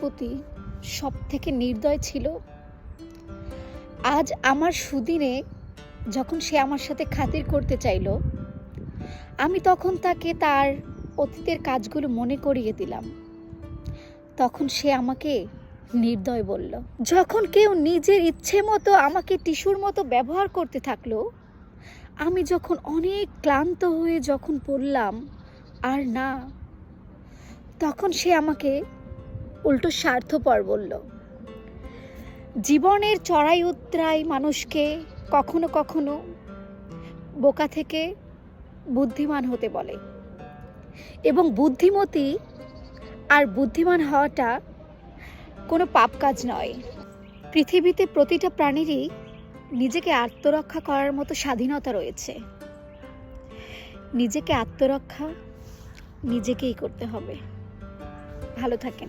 প্রতি সব থেকে নির্দয় ছিল, আজ আমার সুদিনে যখন সে আমার সাথে খাতির করতে চাইলো, আমি তখন তাকে তার অতীতের কাজগুলো মনে করিয়ে দিলাম। তখন সে আমাকে নির্দয় বলল, যখন কেউ নিজের ইচ্ছে মতো আমাকে টিস্যুর মতো ব্যবহার করতে থাকল, আমি যখন অনেক ক্লান্ত হয়ে যখন পড়লাম, আর না, তখন সে আমাকে উল্টো স্বার্থপর বলল, জীবনের চড়াই উত্তরাই মানুষকে কখনো কখনো বোকা থেকে বুদ্ধিমান হতে বলে এবং বুদ্ধিমতী আর বুদ্ধিমান হওয়াটা কোনো পাপ কাজ নয়। পৃথিবীতে প্রতিটা প্রাণীরই নিজেকে আত্মরক্ষা করার মতো স্বাধীনতা রয়েছে। নিজেকে আত্মরক্ষা নিজেকেই করতে হবে। ভালো থাকেন।